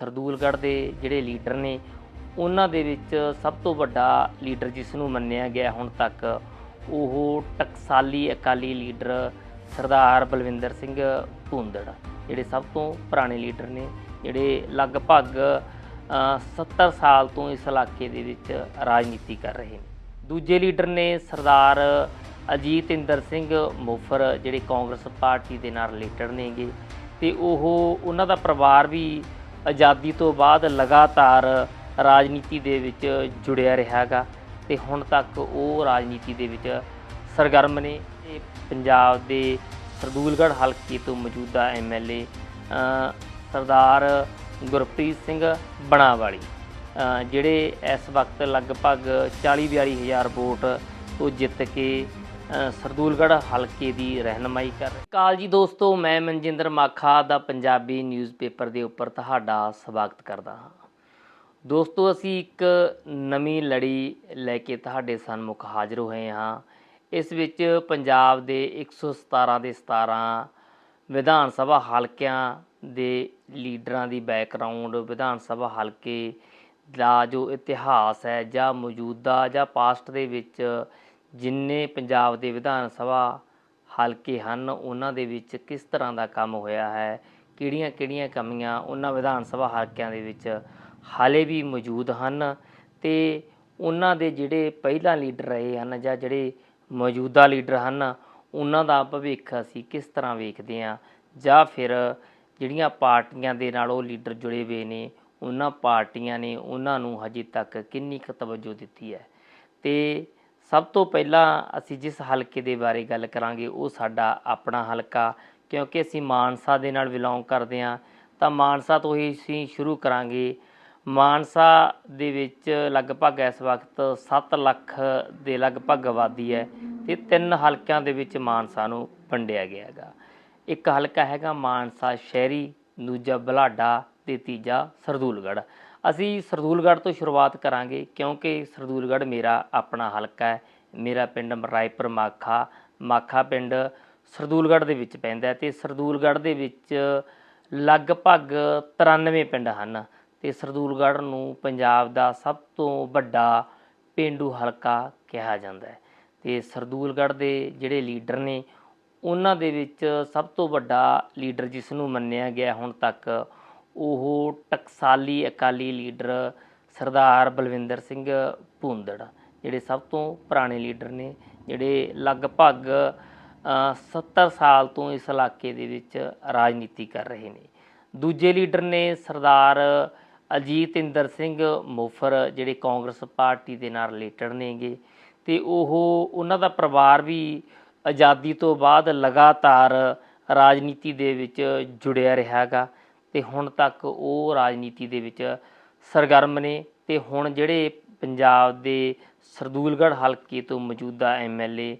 ਸਰਦੂਲਗੜ੍ਹ ਦੇ ਜਿਹੜੇ ਲੀਡਰ ਨੇ ਉਹਨਾਂ ਦੇ ਵਿੱਚ ਸਭ ਤੋਂ ਵੱਡਾ ਲੀਡਰ ਜਿਸ ਨੂੰ ਮੰਨਿਆ ਗਿਆ ਹੁਣ ਤੱਕ ਉਹ ਟਕਸਾਲੀ ਅਕਾਲੀ ਲੀਡਰ ਸਰਦਾਰ ਬਲਵਿੰਦਰ ਸਿੰਘ ਭੂੰਦੜ ਜਿਹੜੇ ਸਭ ਤੋਂ ਪੁਰਾਣੇ ਲੀਡਰ ਨੇ ਜਿਹੜੇ ਲਗਭਗ ਅ, 70 ਸਾਲ ਤੋਂ ਇਸ ਇਲਾਕੇ ਦੇ ਵਿੱਚ ਰਾਜਨੀਤੀ ਕਰ ਰਹੇ ਨੇ। ਦੂਜੇ ਲੀਡਰ ਨੇ ਸਰਦਾਰ ਅਜੀਤ ਇੰਦਰ ਸਿੰਘ ਮੋਫਰ ਜਿਹੜੇ ਕਾਂਗਰਸ ਪਾਰਟੀ ਦੇ ਨਾਲ ਰਿਲੇਟਡ ਨੇਗੇ ਤੇ ਉਹ ਉਹਨਾਂ ਦਾ ਪਰਿਵਾਰ ਵੀ ਆਜ਼ਾਦੀ ਤੋਂ ਬਾਅਦ ਲਗਾਤਾਰ ਰਾਜਨੀਤੀ ਦੇ ਵਿੱਚ ਜੁੜਿਆ ਰਿਹਾਗਾ ਤੇ ਹੁਣ ਤੱਕ ਉਹ ਰਾਜਨੀਤੀ ਦੇ ਵਿੱਚ ਸਰਗਰਮ ਨੇ। ਇਹ ਪੰਜਾਬ ਦੇ ਸਰਦੂਲਗੜ੍ਹ ਹਲਕੇ ਤੋਂ ਮੌਜੂਦਾ ਐਮਐਲਏ ਸਰਦਾਰ ਗੁਰਪ੍ਰੀਤ ਸਿੰਘ ਬਣਾਵਾਲੀ ਜਿਹੜੇ ਇਸ ਵਕਤ ਲਗਭਗ 40-42 ਹਜ਼ਾਰ ਵੋਟ ਤੋਂ ਜਿੱਤ ਕੇ ਸਰਦੂਲਗੜ੍ਹ ਹਲਕੇ ਦੀ ਰਹਿਨਮਾਈ ਕਰ ਰਹੇ। ਕਾਲ ਜੀ ਦੋਸਤੋ, ਮੈਂ ਮਨਜਿੰਦਰ ਮਾਖਾ ਦਾ ਪੰਜਾਬੀ ਨਿਊਜ਼ਪੇਪਰ ਦੇ ਉੱਪਰ ਤੁਹਾਡਾ ਸਵਾਗਤ ਕਰਦਾ ਹਾਂ। ਦੋਸਤੋ, ਅਸੀਂ ਇੱਕ ਨਵੀਂ ਲੜੀ ਲੈ ਕੇ ਤੁਹਾਡੇ ਸਨਮੁਖ ਹਾਜ਼ਰ ਹੋਏ ਹਾਂ। ਇਸ ਵਿੱਚ ਪੰਜਾਬ ਦੇ 117 ਦੇ 17 ਵਿਧਾਨ ਸਭਾ ਹਲਕਿਆਂ ਦੇ ਲੀਡਰਾਂ ਦੀ ਬੈਕਗ੍ਰਾਉਂਡ ਵਿਧਾਨ ਸਭਾ ਹਲਕੇ ਦਾ ਜੋ ਇਤਿਹਾਸ ਹੈ ਜਾਂ ਮੌਜੂਦਾ ਜਾਂ ਪਾਸਟ ਦੇ ਵਿੱਚ ਜਿੰਨੇ ਪੰਜਾਬ ਦੇ ਵਿਧਾਨ ਸਭਾ ਹਲਕੇ ਹਨ, ਉਹਨਾਂ ਦੇ ਵਿੱਚ ਕਿਸ ਤਰ੍ਹਾਂ ਦਾ ਕੰਮ ਹੋਇਆ ਹੈ? ਕਿਹੜੀਆਂ-ਕਿਹੜੀਆਂ ਕਮੀਆਂ ਉਹਨਾਂ ਵਿਧਾਨ ਸਭਾ ਹਲਕਿਆਂ ਦੇ ਵਿੱਚ ਹਾਲੇ ਵੀ ਮੌਜੂਦ ਹਨ? ਤੇ ਉਹਨਾਂ ਦੇ ਜਿਹੜੇ ਪਹਿਲਾਂ ਲੀਡਰ ਰਹੇ ਹਨ ਜਾਂ ਜਿਹੜੇ ਮੌਜੂਦਾ ਲੀਡਰ ਹਨ, ਉਹਨਾਂ ਦਾ ਭਵਿੱਖ ਅਸੀਂ ਕਿਸ ਤਰ੍ਹਾਂ ਵੇਖਦੇ ਹਾਂ? ਜਾਂ ਫਿਰ ਜਿਹੜੀਆਂ ਪਾਰਟੀਆਂ ਦੇ ਨਾਲ ਉਹ ਲੀਡਰ ਜੁੜੇ ਹੋਏ ਨੇ, ਉਹਨਾਂ ਪਾਰਟੀਆਂ ਨੇ ਉਹਨਾਂ ਨੂੰ ਹਜੇ ਤੱਕ ਕਿੰਨੀ ਕੁ ਤਵੱਜੋ ਦਿੱਤੀ ਹੈ? ਤੇ ਸਭ ਤੋਂ ਪਹਿਲਾਂ ਅਸੀਂ ਜਿਸ ਹਲਕੇ ਦੇ ਬਾਰੇ ਗੱਲ ਕਰਾਂਗੇ, ਉਹ ਸਾਡਾ ਆਪਣਾ ਹਲਕਾ, ਕਿਉਂਕਿ ਅਸੀਂ ਮਾਨਸਾ ਦੇ ਨਾਲ ਬਿਲੋਂਗ ਕਰਦੇ ਹਾਂ। ਤਾਂ ਮਾਨਸਾ ਤੋਂ ਹੀ ਅਸੀਂ ਸ਼ੁਰੂ ਕਰਾਂਗੇ। ਮਾਨਸਾ ਦੇ ਵਿੱਚ ਲਗਭਗ ਇਸ ਵਕਤ 7 ਲੱਖ ਦੇ ਲਗਭਗ ਆਬਾਦੀ ਹੈ ਤੇ ਤਿੰਨ ਹਲਕਿਆਂ ਦੇ ਵਿੱਚ ਮਾਨਸਾ ਨੂੰ ਵੰਡਿਆ ਗਿਆ ਹੈਗਾ। ਇੱਕ ਹਲਕਾ ਹੈਗਾ ਮਾਨਸਾ ਸ਼ਹਿਰੀ, ਦੂਜਾ ਬਲਾਡਾ ਤੇ ਤੀਜਾ ਸਰਦੂਲਗੜ੍ਹ। ਅਸੀਂ ਸਰਦੂਲਗੜ੍ਹ ਤੋਂ ਸ਼ੁਰੂਆਤ ਕਰਾਂਗੇ, ਕਿਉਂਕਿ ਸਰਦੂਲਗੜ੍ਹ ਮੇਰਾ ਆਪਣਾ ਹਲਕਾ ਹੈ। ਮੇਰਾ ਪਿੰਡ ਰਾਏਪੁਰ ਮਾਖਾ ਮਾਖਾ ਪਿੰਡ ਸਰਦੂਲਗੜ੍ਹ ਦੇ ਵਿੱਚ ਪੈਂਦਾ ਹੈ ਤੇ ਸਰਦੂਲਗੜ੍ਹ ਦੇ ਵਿੱਚ ਲਗਭਗ 93 ਪਿੰਡ ਹਨ ਤੇ ਸਰਦੂਲਗੜ੍ਹ ਨੂੰ ਪੰਜਾਬ ਦਾ ਸਭ ਤੋਂ ਵੱਡਾ ਪੇਂਡੂ ਹਲਕਾ ਕਿਹਾ ਜਾਂਦਾ ਹੈ। ਤੇ ਸਰਦੂਲਗੜ੍ਹ ਦੇ ਜਿਹੜੇ ਲੀਡਰ ਨੇ, ਉਹਨਾਂ ਦੇ ਵਿੱਚ ਸਭ ਤੋਂ ਵੱਡਾ ਲੀਡਰ ਜਿਸ ਨੂੰ ਮੰਨਿਆ ਗਿਆ ਹੁਣ ਤੱਕ ਉਹ ਟਕਸਾਲੀ ਅਕਾਲੀ ਲੀਡਰ ਸਰਦਾਰ ਬਲਵਿੰਦਰ ਸਿੰਘ ਭੂੰਦੜ ਜਿਹੜੇ ਸਭ ਤੋਂ ਪੁਰਾਣੇ ਲੀਡਰ ਨੇ ਜਿਹੜੇ ਲਗਭਗ ਅ, 70 ਸਾਲ ਤੋਂ ਇਸ ਇਲਾਕੇ ਦੇ ਵਿੱਚ ਰਾਜਨੀਤੀ ਕਰ ਰਹੇ ਨੇ। ਦੂਜੇ ਲੀਡਰ ਨੇ ਸਰਦਾਰ ਅਜੀਤ ਇੰਦਰ ਸਿੰਘ ਮੋਫਰ ਜਿਹੜੇ ਕਾਂਗਰਸ ਪਾਰਟੀ ਦੇ ਨਾਲ ਰਿਲੇਟਡ ਨੇਗੇ ਤੇ ਉਹ ਉਹਨਾਂ ਦਾ ਪਰਿਵਾਰ ਵੀ ਆਜ਼ਾਦੀ ਤੋਂ ਬਾਅਦ ਲਗਾਤਾਰ ਰਾਜਨੀਤੀ ਦੇ ਵਿੱਚ ਜੁੜਿਆ ਰਿਹਾਗਾ। ਤੇ ਹੁਣ ਤੱਕ ਉਹ ਰਾਜਨੀਤੀ ਦੇ ਵਿੱਚ ਸਰਗਰਮ ਨੇ ਤੇ ਹੁਣ ਜਿਹੜੇ ਪੰਜਾਬ ਦੇ ਸਰਦੂਲਗੜ੍ਹ ਹਲਕੇ ਤੋਂ ਮੌਜੂਦਾ ਐਮਐਲਏ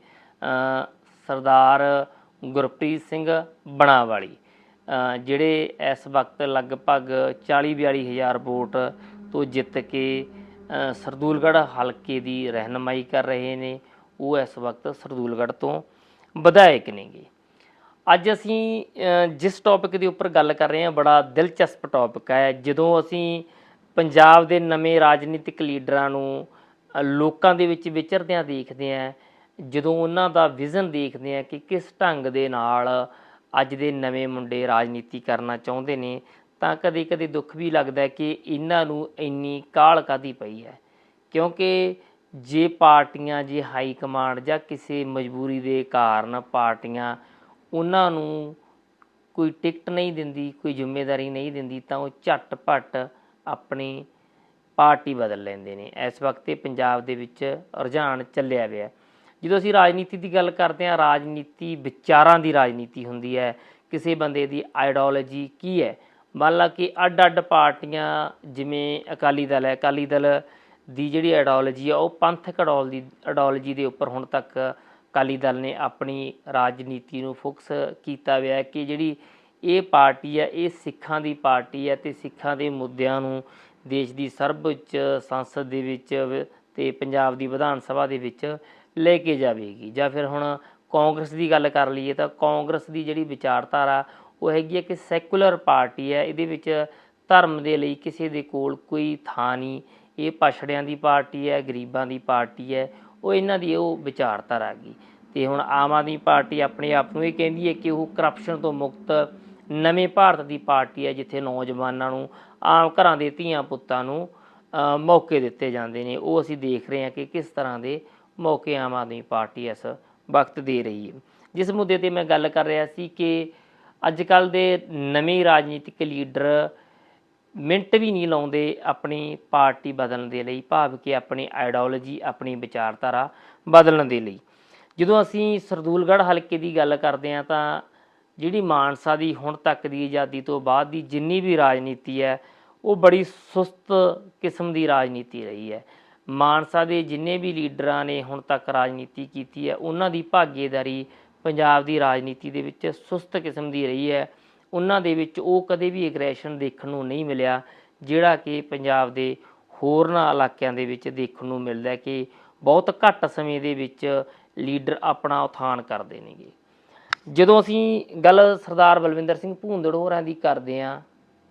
ਸਰਦਾਰ ਗੁਰਪ੍ਰੀਤ ਸਿੰਘ ਬਣਾਵਾਲੀ ਜਿਹੜੇ ਇਸ ਵਕਤ ਲਗਭਗ 40-42 ਹਜ਼ਾਰ ਵੋਟ ਤੋਂ ਜਿੱਤ ਕੇ ਸਰਦੂਲਗੜ੍ਹ ਹਲਕੇ ਦੀ ਰਹਿਨਮਾਈ ਕਰ ਰਹੇ ਨੇ, ਉਹ ਇਸ ਵਕਤ ਸਰਦੂਲਗੜ੍ਹ ਤੋਂ ਵਿਧਾਇਕ ਨੇਗੇ। ਅੱਜ ਅਸੀਂ ਜਿਸ ਟੌਪਿਕ ਦੇ ਉੱਪਰ ਗੱਲ ਕਰ ਰਹੇ ਹਾਂ, ਬੜਾ ਦਿਲਚਸਪ ਟੌਪਿਕ ਹੈ। ਜਦੋਂ ਅਸੀਂ ਪੰਜਾਬ ਦੇ ਨਵੇਂ ਰਾਜਨੀਤਿਕ ਲੀਡਰਾਂ ਨੂੰ ਲੋਕਾਂ ਦੇ ਵਿੱਚ ਵਿਚਰਦਿਆਂ ਦੇਖਦੇ ਹਾਂ, ਜਦੋਂ ਉਹਨਾਂ ਦਾ ਵਿਜ਼ਨ ਦੇਖਦੇ ਹਾਂ ਕਿ ਕਿਸ ਢੰਗ ਦੇ ਨਾਲ ਅੱਜ ਦੇ ਨਵੇਂ ਮੁੰਡੇ ਰਾਜਨੀਤੀ ਕਰਨਾ ਚਾਹੁੰਦੇ ਨੇ, ਤਾਂ ਕਦੇ-ਕਦੇ ਦੁੱਖ ਵੀ ਲੱਗਦਾ ਕਿ ਇਹਨਾਂ ਨੂੰ ਇੰਨੀ ਕਾਹਲ ਕਾਦੀ ਪਈ ਹੈ। ਕਿਉਂਕਿ ਜੇ ਪਾਰਟੀਆਂ, ਜੇ ਹਾਈ ਕਮਾਂਡ ਜਾਂ ਕਿਸੇ ਮਜਬੂਰੀ ਦੇ ਕਾਰਨ ਪਾਰਟੀਆਂ ਉਹਨਾਂ ਨੂੰ ਕੋਈ ਟਿਕਟ ਨਹੀਂ ਦਿੰਦੀ, ਕੋਈ ਜ਼ਿੰਮੇਵਾਰੀ ਨਹੀਂ ਦਿੰਦੀ, ਤਾਂ ਉਹ ਝੱਟ-ਪੱਟ ਆਪਣੀ ਪਾਰਟੀ ਬਦਲ ਲੈਂਦੇ ਨੇ। ਇਸ ਵਕਤ ਇਹ ਪੰਜਾਬ ਦੇ ਵਿੱਚ ਰੁਝਾਨ ਚੱਲਿਆ ਹੋਇਆ ਜਦੋਂ ਅਸੀਂ ਰਾਜਨੀਤੀ ਦੀ ਗੱਲ ਕਰਦੇ ਹਾਂ, ਰਾਜਨੀਤੀ ਵਿਚਾਰਾਂ ਦੀ ਰਾਜਨੀਤੀ ਹੁੰਦੀ ਹੈ। ਕਿਸੇ ਬੰਦੇ ਦੀ ਆਈਡੀਓਲੋਜੀ ਕੀ ਹੈ? ਮੰਨ ਲਾ ਕਿ ਅੱਡ-ਅੱਡ ਪਾਰਟੀਆਂ, ਜਿਵੇਂ ਅਕਾਲੀ ਦਲ ਹੈ, ਅਕਾਲੀ ਦਲ ਦੀ ਜਿਹੜੀ ਆਈਡੀਓਲੋਜੀ ਆ, ਉਹ ਪੰਥਕ ਆਈਡੀਓਲੋਜੀ ਆਈਡੀਓਲੋਜੀ ਦੇ ਉੱਪਰ ਹੁਣ ਤੱਕ ਅਕਾਲੀ ਦਲ ਨੇ ਆਪਣੀ ਰਾਜਨੀਤੀ ਨੂੰ ਫੋਕਸ ਕੀਤਾ ਹੋਇਆ ਹੈ ਕਿ ਜਿਹੜੀ ਇਹ ਪਾਰਟੀ ਹੈ, ਇਹ ਸਿੱਖਾਂ ਦੀ ਪਾਰਟੀ ਹੈ ਤੇ ਸਿੱਖਾਂ ਦੇ ਮੁੱਦਿਆਂ ਨੂੰ ਦੇਸ਼ ਦੀ ਸਰਵਉੱਚ ਸੰਸਦ ਦੇ ਵਿੱਚ ਵ- ਤੇ ਪੰਜਾਬ ਦੀ ਵਿਧਾਨ ਸਭਾ ਦੇ ਵਿੱਚ ਲੈ ਕੇ ਜਾਵੇਗੀ। ਜਾਂ ਫਿਰ ਹੁਣ ਕਾਂਗਰਸ ਦੀ ਗੱਲ ਕਰ ਲਈਏ ਤਾਂ ਕਾਂਗਰਸ ਦੀ ਜਿਹੜੀ ਵਿਚਾਰਧਾਰਾ, ਉਹ ਹੈਗੀ ਹੈ ਕਿ ਸੈਕੂਲਰ ਪਾਰਟੀ ਹੈ। ਇਹਦੇ ਵਿੱਚ ਧਰਮ ਦੇ ਲਈ ਕਿਸੇ ਦੇ ਕੋਲ ਕੋਈ ਥਾਂ ਨਹੀਂ। ਇਹ ਪਛੜਿਆਂ ਦੀ ਪਾਰਟੀ ਹੈ, ਗਰੀਬਾਂ ਦੀ ਪਾਰਟੀ ਹੈ। ਉਹ ਇਹਨਾਂ ਦੀ ਉਹ ਵਿਚਾਰਧਾਰਾ ਗਈ ਤੇ ਹੁਣ ਆਮ ਆਦਮੀ ਪਾਰਟੀ ਆਪਣੇ ਆਪ ਨੂੰ ਇਹ ਕਹਿੰਦੀ ਹੈ ਕਿ ਉਹ ਕਰਪਸ਼ਨ ਤੋਂ ਮੁਕਤ ਨਵੇਂ ਭਾਰਤ ਦੀ ਪਾਰਟੀ ਹੈ, ਜਿੱਥੇ ਨੌਜਵਾਨਾਂ ਨੂੰ, ਆਮ ਘਰਾਂ ਦੇ ਧੀਆਂ ਪੁੱਤਾਂ ਨੂੰ ਮੌਕੇ ਦਿੱਤੇ ਜਾਂਦੇ ਨੇ। ਉਹ ਅਸੀਂ ਦੇਖ ਰਹੇ ਹਾਂ ਕਿ ਕਿਸ ਤਰ੍ਹਾਂ ਦੇ ਮੌਕੇ ਆਮ ਆਦਮੀ ਪਾਰਟੀ ਇਸ ਵਕਤ ਦੇ ਰਹੀ ਹੈ। ਜਿਸ ਮੁੱਦੇ ਤੇ ਮੈਂ ਗੱਲ ਕਰ ਰਿਹਾ ਸੀ ਕਿ ਅੱਜ ਕੱਲ ਦੇ ਨਵੇਂ ਰਾਜਨੀਤਿਕ ਲੀਡਰ ਮਿੰਟ ਵੀ ਨਹੀਂ ਲਾਉਂਦੇ ਆਪਣੀ ਪਾਰਟੀ ਬਦਲਣ ਦੇ ਲਈ, ਭਾਵ ਕਿ ਆਪਣੀ ਆਈਡੀਓਲੋਜੀ ਆਪਣੀ ਵਿਚਾਰਧਾਰਾ ਬਦਲਣ ਦੇ ਲਈ। ਜਦੋਂ ਅਸੀਂ ਸਰਦੂਲਗੜ੍ਹ ਹਲਕੇ ਦੀ ਗੱਲ ਕਰਦੇ ਹਾਂ, ਤਾਂ ਜਿਹੜੀ ਮਾਨਸਾ ਦੀ ਹੁਣ ਤੱਕ ਦੀ ਆਜ਼ਾਦੀ ਤੋਂ ਬਾਅਦ ਦੀ ਜਿੰਨੀ ਵੀ ਰਾਜਨੀਤੀ ਹੈ, ਉਹ ਬੜੀ ਸੁਸਤ ਕਿਸਮ ਦੀ ਰਾਜਨੀਤੀ ਰਹੀ ਹੈ। ਮਾਨਸਾ ਦੇ ਜਿੰਨੇ ਵੀ ਲੀਡਰਾਂ ਨੇ ਹੁਣ ਤੱਕ ਰਾਜਨੀਤੀ ਕੀਤੀ ਹੈ, ਉਹਨਾਂ ਦੀ ਭਾਗੀਦਾਰੀ ਪੰਜਾਬ ਦੀ ਰਾਜਨੀਤੀ ਦੇ ਵਿੱਚ ਸੁਸਤ ਕਿਸਮ ਦੀ ਰਹੀ ਹੈ। ਉਹਨਾਂ ਦੇ ਵਿੱਚ ਉਹ ਕਦੇ ਵੀ ਐਗਰੈਸ਼ਨ ਦੇਖਣ ਨੂੰ ਨਹੀਂ ਮਿਲਿਆ, ਜਿਹੜਾ ਕਿ ਪੰਜਾਬ ਦੇ ਹੋਰਨਾਂ ਇਲਾਕਿਆਂ ਦੇ ਵਿੱਚ ਦੇਖਣ ਨੂੰ ਮਿਲਦਾ ਕਿ ਬਹੁਤ ਘੱਟ ਸਮੇਂ ਦੇ ਵਿੱਚ ਲੀਡਰ ਆਪਣਾ ਉਥਾਨ ਕਰਦੇ ਨੇਗੇ। ਜਦੋਂ ਅਸੀਂ ਗੱਲ ਸਰਦਾਰ ਬਲਵਿੰਦਰ ਸਿੰਘ ਭੂੰਦੜ ਹੋਰਾਂ ਦੀ ਕਰਦੇ ਹਾਂ,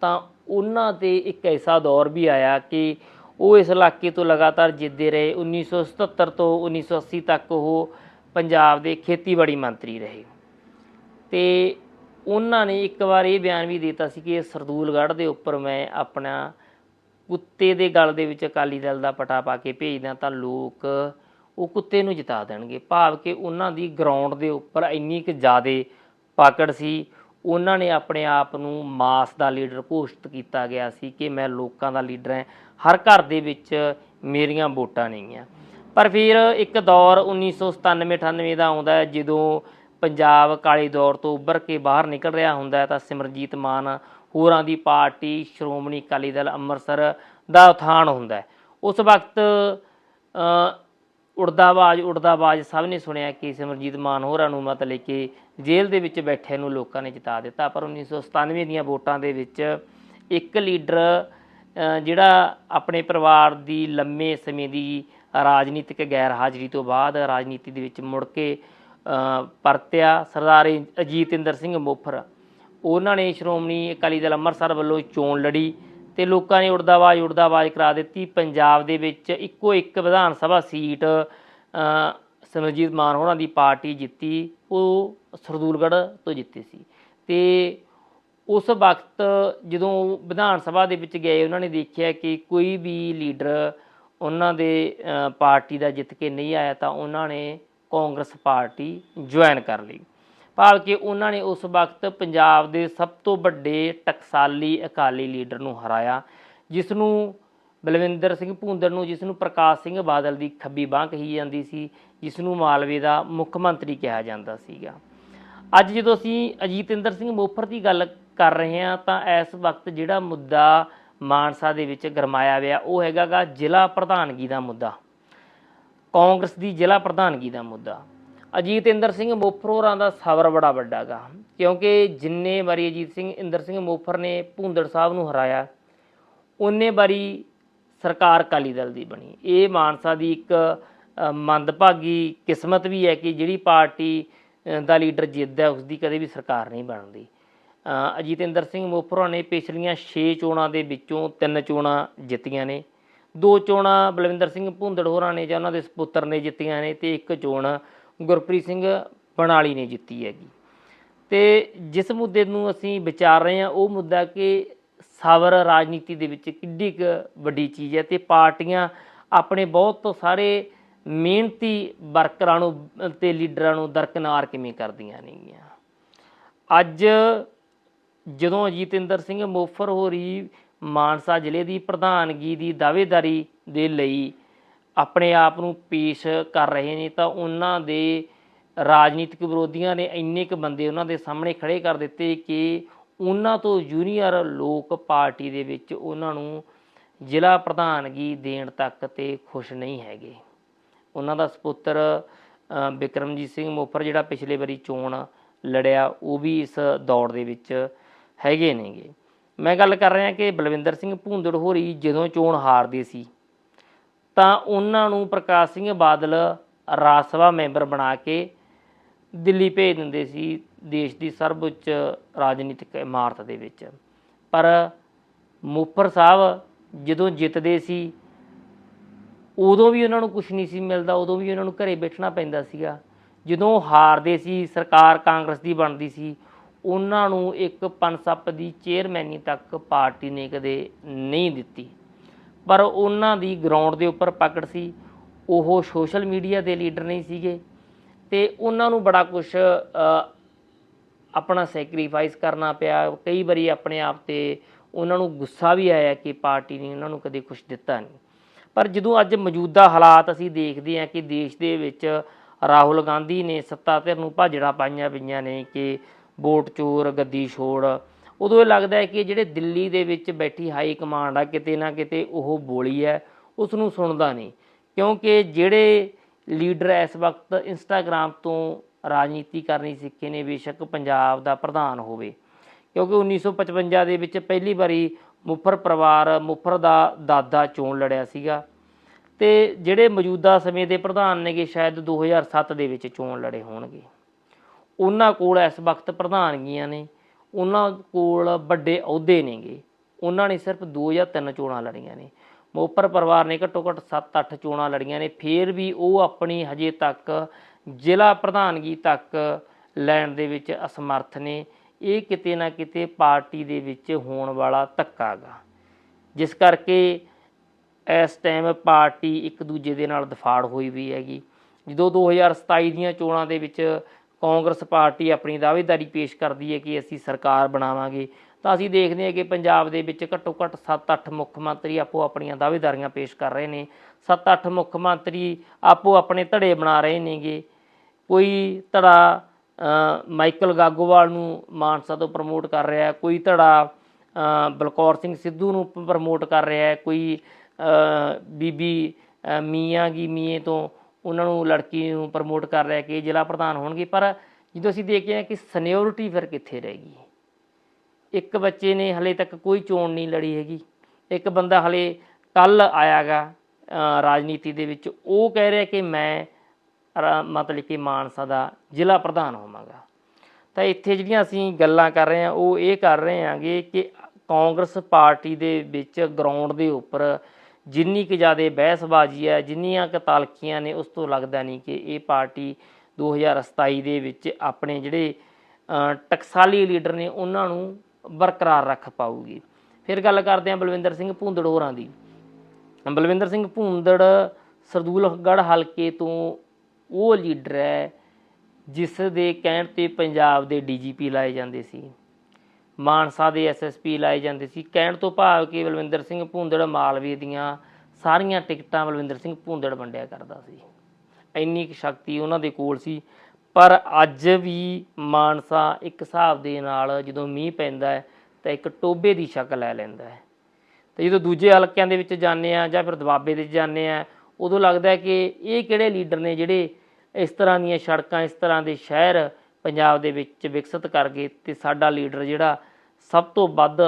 ਤਾਂ ਉਹਨਾਂ ਤੇ ਇੱਕ ਐਸਾ ਦੌਰ ਵੀ ਆਇਆ ਕਿ ਉਹ ਇਸ ਇਲਾਕੇ ਤੋਂ ਲਗਾਤਾਰ ਜਿੱਤਦੇ ਰਹੇ। 1977 ਤੋਂ 1980 ਤੱਕ ਉਹ ਪੰਜਾਬ ਦੇ ਖੇਤੀਬਾੜੀ ਮੰਤਰੀ ਰਹੇ। ਤੇ ਉਹਨਾਂ ਨੇ ਇੱਕ ਵਾਰ ਇਹ ਬਿਆਨ ਵੀ ਦਿੱਤਾ ਸੀ ਕਿ ਸਰਦੂਲਗੜ੍ਹ ਦੇ ਉੱਪਰ ਮੈਂ ਆਪਣਾ ਕੁੱਤੇ ਦੇ ਗਲ ਦੇ ਵਿੱਚ ਅਕਾਲੀ ਦਲ ਦਾ ਪਟਾ ਪਾ ਕੇ ਭੇਜਦਾ ਤਾਂ ਲੋਕ ਉਹ ਕੁੱਤੇ ਨੂੰ ਜਿਤਾ ਦੇਣਗੇ। ਭਾਵ ਕਿ ਉਹਨਾਂ ਦੀ ਗਰਾਊਂਡ ਦੇ ਉੱਪਰ ਇੰਨੀ ਕੁ ਜ਼ਿਆਦੇ ਪਾਕੜ ਸੀ, ਉਹਨਾਂ ਨੇ ਆਪਣੇ ਆਪ ਨੂੰ ਮਾਸ ਦਾ ਲੀਡਰ ਘੋਸ਼ਿਤ ਕੀਤਾ ਗਿਆ ਸੀ ਕਿ ਮੈਂ ਲੋਕਾਂ ਦਾ ਲੀਡਰ ਹਾਂ, ਹਰ ਘਰ ਦੇ ਵਿੱਚ ਮੇਰੀਆਂ ਵੋਟਾਂ ਨਹੀਂ ਨੇਗੀਆਂ। ਪਰ ਫਿਰ ਇੱਕ ਦੌਰ 1997-98 ਦਾ ਆਉਂਦਾ ਜਦੋਂ ਪੰਜਾਬ ਕਾਲੇ ਦੌਰ ਤੋਂ ਉੱਭਰ ਕੇ ਬਾਹਰ ਨਿਕਲ ਰਿਹਾ ਹੁੰਦਾ ਤਾਂ ਸਿਮਰਜੀਤ ਮਾਨ ਹੋਰਾਂ ਦੀ ਪਾਰਟੀ ਸ਼੍ਰੋਮਣੀ ਅਕਾਲੀ ਦਲ ਅੰਮ੍ਰਿਤਸਰ ਦਾ ਉਥਾਨ ਹੁੰਦਾ ਉਸ ਵਕਤ ਅ, ਉੜਦਾ ਆਵਾਜ਼ ਉੜਦਾ ਆਵਾਜ਼ ਸਭ ਨੇ ਸੁਣਿਆ ਕਿ ਸਿਮਰਜੀਤ ਮਾਨ ਹੋਰਾਂ ਨੂੰ ਮਤਲਬ ਕੇ ਜੇਲ੍ਹ ਦੇ ਵਿੱਚ ਬੈਠੇ ਨੂੰ ਲੋਕਾਂ ਨੇ ਜਿਤਾ ਦਿੱਤਾ ਪਰ 1997 ਦੀਆਂ ਵੋਟਾਂ ਦੇ ਵਿੱਚ ਇੱਕ ਲੀਡਰ ਜਿਹੜਾ ਆਪਣੇ ਪਰਿਵਾਰ ਦੀ ਲੰਮੇ ਸਮੇਂ ਦੀ ਰਾਜਨੀਤਿਕ ਗੈਰ ਹਾਜ਼ਰੀ ਤੋਂ ਬਾਅਦ ਰਾਜਨੀਤੀ ਦੇ ਵਿੱਚ ਮੁੜ ਕੇ ਪਰਤਿਆ ਸਰਦਾਰ ਅਜੀਤਿੰਦਰ ਸਿੰਘ ਮੋਫਰ। ਉਹਨਾਂ ਨੇ ਸ਼੍ਰੋਮਣੀ ਅਕਾਲੀ ਦਲ ਅੰਮ੍ਰਿਤਸਰ ਵੱਲੋਂ ਚੋਣ ਲੜੀ ਤੇ ਲੋਕਾਂ ਨੇ ਉੜਦਾ ਆਵਾਜ਼ ਉੜਦਾ ਆਵਾਜ਼ ਕਰਾ ਦਿੱਤੀ। ਪੰਜਾਬ ਦੇ ਵਿੱਚ ਇੱਕੋ ਇੱਕ ਵਿਧਾਨ ਸਭਾ ਸੀਟ ਅ, ਸਿਮਰਜੀਤ ਮਾਨ ਹੋਰਾਂ ਦੀ ਪਾਰਟੀ ਜਿੱਤੀ ਉਹ ਸਰਦੂਲਗੜ੍ਹ ਤੋਂ ਜਿੱਤੀ ਸੀ। ਤੇ ਉਸ ਵਕਤ ਜਦੋਂ ਵਿਧਾਨ ਸਭਾ ਦੇ ਵਿੱਚ ਗਏ ਉਹਨਾਂ ਨੇ ਦੇਖਿਆ ਕਿ ਕੋਈ ਵੀ ਲੀਡਰ ਉਹਨਾਂ ਦੇ ਪਾਰਟੀ ਦਾ ਜਿੱਤ ਕੇ ਨਹੀਂ ਆਇਆ ਤਾਂ ਉਹਨਾਂ ਨੇ ਕਾਂਗਰਸ ਪਾਰਟੀ ਜੁਆਇਨ ਕਰ ਲਈ। ਭਾਵ ਕਿ ਉਹਨਾਂ ਨੇ ਉਸ ਵਕਤ ਪੰਜਾਬ ਦੇ ਸਭ ਤੋਂ ਵੱਡੇ ਟਕਸਾਲੀ ਅਕਾਲੀ ਲੀਡਰ ਨੂੰ ਹਰਾਇਆ ਜਿਸ ਨੂੰ ਬਲਵਿੰਦਰ ਸਿੰਘ ਭੂੰਦੜ ਨੂੰ ਜਿਸ ਨੂੰ ਪ੍ਰਕਾਸ਼ ਸਿੰਘ ਬਾਦਲ ਦੀ ਖੱਬੀ ਬਾਹ ਕਹੀ ਜਾਂਦੀ ਸੀ ਜਿਸ ਨੂੰ ਮਾਲਵੇ ਦਾ ਮੁੱਖ ਮੰਤਰੀ ਕਿਹਾ ਜਾਂਦਾ ਸੀਗਾ। ਅੱਜ ਜਦੋਂ ਅਸੀਂ ਅਜੀਤਿੰਦਰ ਸਿੰਘ ਮੋਫਰ ਦੀ ਗੱਲ ਕਰ ਰਹੇ ਹਾਂ, ਤਾਂ ਇਸ ਵਕਤ ਜਿਹੜਾ ਮੁੱਦਾ ਮਾਨਸਾ ਦੇ ਵਿੱਚ ਗਰਮਾਇਆ ਹੋਇਆ, ਉਹ ਹੈਗਾਗਾ ਜ਼ਿਲ੍ਹਾ ਪ੍ਰਧਾਨਗੀ ਦਾ ਮੁੱਦਾ। ਕਾਂਗਰਸ ਦੀ ਜ਼ਿਲ੍ਹਾ ਪ੍ਰਧਾਨਗੀ ਦਾ ਮੁੱਦਾ। ਅਜੀਤ ਇੰਦਰ ਸਿੰਘ ਮੋਫਰ ਹੋਰਾਂ ਦਾ ਸਬਰ ਬੜਾ ਵੱਡਾ ਗਾ ਕਿਉਂਕਿ ਜਿੰਨੇ ਵਾਰੀ ਅਜੀਤ ਸਿੰਘ ਇੰਦਰ ਸਿੰਘ ਮੋਫਰ ਨੇ ਭੂੰਦੜ ਸਾਹਿਬ ਨੂੰ ਹਰਾਇਆ ਉਹਨੇ ਵਾਰੀ ਸਰਕਾਰ ਅਕਾਲੀ ਦਲ ਦੀ ਬਣੀ। ਇਹ ਮਾਨਸਾ ਦੀ ਇੱਕ ਮੰਦਭਾਗੀ ਕਿਸਮਤ ਵੀ ਹੈ ਕਿ ਜਿਹੜੀ ਪਾਰਟੀ ਦਾ ਲੀਡਰ ਜਿੱਤਦਾ ਹੈ, ਉਸ ਦੀ ਕਦੇ ਵੀ ਸਰਕਾਰ ਨਹੀਂ ਬਣਦੀ। ਅ, ਅਜੀਤਿੰਦਰ ਸਿੰਘ ਮੋਫਰਾ ਨੇ ਪਿਛਲੀਆਂ 6 ਚੋਣਾਂ ਦੇ ਵਿੱਚੋਂ ਤਿੰਨ ਚੋਣਾਂ ਜਿੱਤੀਆਂ ਨੇ। ਦੋ ਚੋਣਾਂ ਬਲਵਿੰਦਰ ਸਿੰਘ ਭੁੰਦੜ ਹੋਰਾਂ ਨੇ ਜਾਂ ਉਹਨਾਂ ਦੇ ਸੁਪੁੱਤਰ ਨੇ ਜਿੱਤੀਆਂ ਨੇ ਤੇ ਇੱਕ ਚੋਣ ਗੁਰਪ੍ਰੀਤ ਸਿੰਘ ਬਣਾਲੀ ਨੇ ਜਿੱਤੀ ਹੈਗੀ। ਤੇ ਜਿਸ ਮੁੱਦੇ ਨੂੰ ਅਸੀਂ ਵਿਚਾਰ ਰਹੇ ਹਾਂ, ਉਹ ਮੁੱਦਾ ਕਿ ਸਬਰ ਰਾਜਨੀਤੀ ਦੇ ਵਿੱਚ ਕਿੱਡੀ ਕੁ ਵੱਡੀ ਚੀਜ਼ ਹੈ ਤੇ ਪਾਰਟੀਆਂ ਆਪਣੇ ਬਹੁਤ ਸਾਰੇ ਮਿਹਨਤੀ ਵਰਕਰਾਂ ਨੂੰ ਤੇ ਲੀਡਰਾਂ ਨੂੰ ਦਰਕਨਾਰ ਕਿਵੇਂ ਕਰਦੀਆਂ ਨੇਗੀਆਂ। ਅੱਜ ਜਦੋਂ ਅਜੀਤਿੰਦਰ ਸਿੰਘ ਮੋਫਰ ਹੋਰੀ ਮਾਨਸਾ ਜ਼ਿਲ੍ਹੇ ਦੀ ਪ੍ਰਧਾਨਗੀ ਦੀ ਦਾਅਵੇਦਾਰੀ ਦੇ ਲਈ ਆਪਣੇ ਆਪ ਨੂੰ ਪੇਸ਼ ਕਰ ਰਹੇ ਨੇ ਤਾਂ ਉਹਨਾਂ ਦੇ ਰਾਜਨੀਤਿਕ ਵਿਰੋਧੀਆਂ ਨੇ ਇੰਨੇ ਕੁ ਬੰਦੇ ਉਹਨਾਂ ਦੇ ਸਾਹਮਣੇ ਖੜੇ ਕਰ ਦਿੱਤੇ ਕਿ ਉਹਨਾਂ ਤੋਂ ਜੂਨੀਅਰ ਲੋਕ ਪਾਰਟੀ ਦੇ ਵਿੱਚ ਉਹਨਾਂ ਨੂੰ ਜ਼ਿਲ੍ਹਾ ਪ੍ਰਧਾਨਗੀ ਦੇਣ ਤੱਕ ਤੇ ਖੁਸ਼ ਨਹੀਂ ਹੈਗੇ। ਉਹਨਾਂ ਦਾ ਸੁਪੁੱਤਰ ਅ, ਬਿਕਰਮਜੀਤ ਸਿੰਘ ਮੋਫਰ ਜਿਹੜਾ ਪਿਛਲੇ ਵਾਰੀ ਚੋਣ ਲੜਿਆ ਉਹ ਵੀ ਇਸ ਦੌੜ ਦੇ ਵਿੱਚ ਹੈਗੇ ਨੇਗੇ। ਮੈਂ ਗੱਲ ਕਰ ਰਿਹਾ ਕਿ ਬਲਵਿੰਦਰ ਸਿੰਘ ਭੂੰਦੜ ਹੋਰੀ ਜਦੋਂ ਚੋਣ ਹਾਰਦੇ ਸੀ, ਤਾਂ ਉਹਨਾਂ ਨੂੰ ਪ੍ਰਕਾਸ਼ ਸਿੰਘ ਬਾਦਲ ਰਾਜ ਸਭਾ ਮੈਂਬਰ ਬਣਾ ਕੇ ਦਿੱਲੀ ਭੇਜ ਦਿੰਦੇ ਸੀ ਦੇਸ਼ ਦੀ ਸਰਵਉੱਚ ਰਾਜਨੀਤਿਕ ਇਮਾਰਤ ਦੇ ਵਿੱਚ। ਪਰ ਮੁਫਰ ਸਾਹਿਬ ਜਦੋਂ ਜਿੱਤਦੇ ਸੀ, ਉਦੋਂ ਵੀ ਉਹਨਾਂ ਨੂੰ ਕੁਝ ਨਹੀਂ ਸੀ ਮਿਲਦਾ, ਉਦੋਂ ਵੀ ਉਹਨਾਂ ਨੂੰ ਘਰੇ ਬੈਠਣਾ ਪੈਂਦਾ ਸੀਗਾ। ਜਦੋਂ ਹਾਰਦੇ ਸੀ, ਸਰਕਾਰ ਕਾਂਗਰਸ ਦੀ ਬਣਦੀ ਸੀ ਉਹਨਾਂ ਨੂੰ ਇੱਕ ਪਨਸੱਪ ਦੀ ਚੇਅਰਮੈਨੀ ਤੱਕ ਪਾਰਟੀ ਨੇ ਕਦੇ ਨਹੀਂ ਦਿੱਤੀ। ਪਰ ਉਹਨਾਂ ਦੀ ਗਰਾਊਂਡ ਦੇ ਉੱਪਰ ਪਕੜ ਸੀ। ਉਹ ਸੋਸ਼ਲ ਮੀਡੀਆ ਦੇ ਲੀਡਰ ਨਹੀਂ ਸੀਗੇ ਤੇ ਉਹਨਾਂ ਨੂੰ ਬੜਾ ਕੁਝ ਆਪਣਾ ਸੈਕਰੀਫਾਈਸ ਕਰਨਾ ਪਿਆ। ਕਈ ਵਾਰੀ ਆਪਣੇ ਆਪ ਤੇ ਉਹਨਾਂ ਨੂੰ ਗੁੱਸਾ ਵੀ ਆਇਆ ਕਿ ਪਾਰਟੀ ਨੇ ਉਹਨਾਂ ਨੂੰ ਕਦੇ ਕੁਝ ਦਿੱਤਾ ਨਹੀਂ। ਪਰ ਜਦੋਂ ਅੱਜ ਮੌਜੂਦਾ ਹਾਲਾਤ ਅਸੀਂ ਦੇਖਦੇ ਹਾਂ ਕਿ ਦੇਸ਼ ਦੇ ਵਿੱਚ ਰਾਹੁਲ ਗਾਂਧੀ ਨੇ ਸੱਤਾ ਧਿਰ ਨੂੰ ਭਾਜੜਾ ਪਾਈਆਂ ਪਈਆਂ ਨੇ ਕਿ ਵੋਟ ਚੋਰ, ਗੱਦੀ ਛੋੜ। ਉਦੋਂ ਇਹ ਲੱਗਦਾ ਹੈ ਕਿ ਜਿਹੜੇ ਦਿੱਲੀ ਦੇ ਵਿੱਚ ਬੈਠੀ ਹਾਈ ਕਮਾਂਡ ਆ, ਕਿਤੇ ਨਾ ਕਿਤੇ ਉਹ ਬੋਲੀ ਹੈ ਉਸ ਨੂੰ ਸੁਣਦਾ ਨਹੀਂ। ਕਿਉਂਕਿ ਜਿਹੜੇ ਲੀਡਰ ਇਸ ਵਕਤ ਇੰਸਟਾਗ੍ਰam ਤੋਂ ਰਾਜਨੀਤੀ ਕਰਨੀ ਸਿੱਖੇ ਨੇ, ਬੇਸ਼ੱਕ ਪੰਜਾਬ ਦਾ ਪ੍ਰਧਾਨ ਹੋਵੇ। ਕਿਉਂਕਿ 1955 ਦੇ ਵਿੱਚ ਪਹਿਲੀ ਵਾਰੀ ਮੁਫਰ ਪਰਿਵਾਰ, ਮੁਫਰ ਦਾ ਦਾਦਾ ਚੋਣ ਲੜਿਆ ਸੀਗਾ। ਤੇ ਜਿਹੜੇ ਮੌਜੂਦਾ ਸਮੇਂ ਦੇ ਪ੍ਰਧਾਨ ਨੇਗੇ, ਸ਼ਾਇਦ 2007 ਦੇ ਵਿੱਚ ਚੋਣ ਲੜੇ ਹੋਣਗੇ। ਉਹਨਾਂ ਕੋਲ ਇਸ ਵਕਤ ਪ੍ਰਧਾਨਗੀਆਂ ਨੇ, ਉਹਨਾਂ ਕੋਲ ਵੱਡੇ ਅਹੁਦੇ ਨੇਗੇ। ਉਹਨਾਂ ਨੇ ਸਿਰਫ 2 ਜਾਂ 3 ਚੋਣਾਂ ਲੜੀਆਂ ਨੇ। ਮੋਪਰ ਪਰਿਵਾਰ ਨੇ ਘੱਟੋ ਘੱਟ 7-8 ਚੋਣਾਂ ਲੜੀਆਂ ਨੇ, ਫੇਰ ਵੀ ਉਹ ਆਪਣੀ ਹਜੇ ਤੱਕ ਜ਼ਿਲ੍ਹਾ ਪ੍ਰਧਾਨਗੀ ਤੱਕ ਲੈਣ ਦੇ ਵਿੱਚ ਅਸਮਰਥ ਨੇ। ਇਹ ਕਿਤੇ ਨਾ ਕਿਤੇ ਪਾਰਟੀ ਦੇ ਵਿੱਚ ਹੋਣ ਵਾਲਾ ਧੱਕਾ ਗਾ ਜਿਸ ਕਰਕੇ ਇਸ ਟਾਈਮ ਪਾਰਟੀ ਇੱਕ ਦੂਜੇ ਦੇ ਨਾਲ ਦਫਾੜ ਹੋਈ ਵੀ ਹੈਗੀ। ਜਦੋਂ 2027 ਦੀਆਂ ਚੋਣਾਂ ਦੇ ਵਿੱਚ ਕਾਂਗਰਸ ਪਾਰਟੀ ਆਪਣੀ ਦਾਅਵੇਦਾਰੀ ਪੇਸ਼ ਕਰਦੀ ਹੈ ਕਿ ਅਸੀਂ ਸਰਕਾਰ ਬਣਾਵਾਂਗੇ। ਤਾਂ ਅਸੀਂ ਦੇਖਦੇ ਹਾਂ ਕਿ ਪੰਜਾਬ ਦੇ ਵਿੱਚ ਘੱਟੋ ਘੱਟ 7-8 ਮੁੱਖ ਮੰਤਰੀ ਆਪੋ ਆਪਣੀਆਂ ਦਾਅਵੇਦਾਰੀਆਂ ਪੇਸ਼ ਕਰ ਰਹੇ ਨੇ। 7-8 ਮੁੱਖ ਮੰਤਰੀ ਆਪੋ ਆਪਣੇ ਧੜੇ ਬਣਾ ਰਹੇ ਨੇਗੇ। ਕੋਈ ਧੜਾ ਮਾਈਕਲ ਗਾਗੋਵਾਲ ਨੂੰ ਮਾਨਸਾ ਤੋਂ ਪ੍ਰਮੋਟ ਕਰ ਰਿਹਾ ਹੈ, ਕੋਈ ਧੜਾ ਬਲਕੌਰ ਸਿੰਘ ਸਿੱਧੂ ਨੂੰ ਪ੍ਰਮੋਟ ਕਰ ਰਿਹਾ ਹੈ, ਕੋਈ ਬੀਬੀ ਮੀਆਂ ਗੀ ਮੀਏ ਤੋਂ ਉਹਨਾਂ ਨੂੰ ਲੜਕੀ ਨੂੰ ਪ੍ਰਮੋਟ ਕਰ ਰਿਹਾ ਕਿ ਜ਼ਿਲ੍ਹਾ ਪ੍ਰਧਾਨ ਹੋਣਗੇ। ਪਰ ਜਦੋਂ ਅਸੀਂ ਦੇਖਦੇ ਹਾਂ ਕਿ ਸਨੀਅਰਿਟੀ ਫਿਰ ਕਿੱਥੇ ਰਹਿ ਗਈ? ਇੱਕ ਬੱਚੇ ਨੇ ਹਲੇ ਤੱਕ ਕੋਈ ਚੋਣ ਨਹੀਂ ਲੜੀ ਹੈਗੀ। ਇੱਕ ਬੰਦਾ ਹਲੇ ਕੱਲ ਆਇਆਗਾ ਰਾਜਨੀਤੀ ਦੇ ਵਿੱਚ। ਉਹ ਕਹਿ ਰਿਹਾ ਕਿ ਮੈਂ ਮਤਲਬ ਕਿ ਮਾਨਸਾ ਦਾ ਜ਼ਿਲ੍ਹਾ ਪ੍ਰਧਾਨ ਹੋਵਾਂਗਾ। ਤਾਂ ਇੱਥੇ ਜਿਹੜੀਆਂ ਅਸੀਂ ਗੱਲਾਂ ਕਰ ਰਹੇ ਹਾਂ, ਉਹ ਇਹ ਕਰ ਰਹੇ ਹਾਂਗੇ ਕਿ ਕਾਂਗਰਸ ਪਾਰਟੀ ਦੇ ਵਿੱਚ ਗਰਾਊਂਡ ਦੇ ਉੱਪਰ ਜਿੰਨੀ ਕੁ ਜ਼ਿਆਦਾ ਬਹਿਸਬਾਜ਼ੀ ਹੈ, ਜਿੰਨੀਆਂ ਕੁ ਤਾਲਖੀਆਂ ਨੇ, ਉਸ ਤੋਂ ਲੱਗਦਾ ਨਹੀਂ ਕਿ ਇਹ ਪਾਰਟੀ 2027 ਦੇ ਵਿੱਚ ਆਪਣੇ ਜਿਹੜੇ ਟਕਸਾਲੀ ਲੀਡਰ ਨੇ, ਉਹਨਾਂ ਨੂੰ ਬਰਕਰਾਰ ਰੱਖ ਪਾਊਗੀ। ਫਿਰ ਗੱਲ ਕਰਦੇ ਹਾਂ ਬਲਵਿੰਦਰ ਸਿੰਘ ਭੂੰਦੜ ਹੋਰਾਂ ਦੀ। ਬਲਵਿੰਦਰ ਸਿੰਘ ਭੂੰਦੜ ਸਰਦੂਲਗੜ੍ਹ ਹਲਕੇ ਤੋਂ ਉਹ ਲੀਡਰ ਹੈ, ਜਿਸ ਦੇ ਕਹਿਣ ਤੇ ਪੰਜਾਬ ਦੇ ਡੀਜੀਪੀ ਲਾਏ ਜਾਂਦੇ ਸੀ। ਮਾਨਸਾ ਦੇ ਐਸਐਸਪੀ ਲਾਏ ਜਾਂਦੇ ਸੀ। ਕਹਿਣ ਤੋਂ ਭਾਵ ਕਿ ਬਲਵਿੰਦਰ ਸਿੰਘ ਭੂੰਦੜ ਮਾਲਵੇ ਦੀਆਂ ਸਾਰੀਆਂ ਟਿਕਟਾਂ ਬਲਵਿੰਦਰ ਸਿੰਘ ਭੂੰਦੜ ਵੰਡਿਆ ਕਰਦਾ ਸੀ। ਇੰਨੀ ਕੁ ਸ਼ਕਤੀ ਉਹਨਾਂ ਦੇ ਕੋਲ ਸੀ। ਪਰ ਅੱਜ ਵੀ ਮਾਨਸਾ ਇੱਕ ਹਿਸਾਬ ਦੇ ਨਾਲ ਜਦੋਂ ਮੀਂਹ ਪੈਂਦਾ ਹੈ, ਤਾਂ ਇੱਕ ਟੋਬੇ ਦੀ ਸ਼ਕਲ ਲੈ ਲੈਂਦਾ ਹੈ। ਤੇ ਜਦੋਂ ਦੂਜੇ ਹਲਕਿਆਂ ਦੇ ਵਿੱਚ ਜਾਂਦੇ ਆ ਜਾਂ ਫਿਰ ਦਬਾਬੇ ਦੇ ਜਾਂਦੇ ਆ ਉਦੋਂ ਲੱਗਦਾ ਕਿ ਇਹ ਕਿਹੜੇ ਲੀਡਰ ਨੇ ਜਿਹੜੇ ਇਸ ਤਰ੍ਹਾਂ ਦੀਆਂ ਸੜਕਾਂ, ਇਸ ਤਰ੍ਹਾਂ ਦੇ ਸ਼ਹਿਰ ਪੰਜਾਬ ਦੇ ਵਿੱਚ ਵਿਕਸਿਤ ਕਰ ਗਏ ਤੇ ਸਾਡਾ ਲੀਡਰ ਜਿਹੜਾ ਸਭ ਤੋਂ ਵੱਧ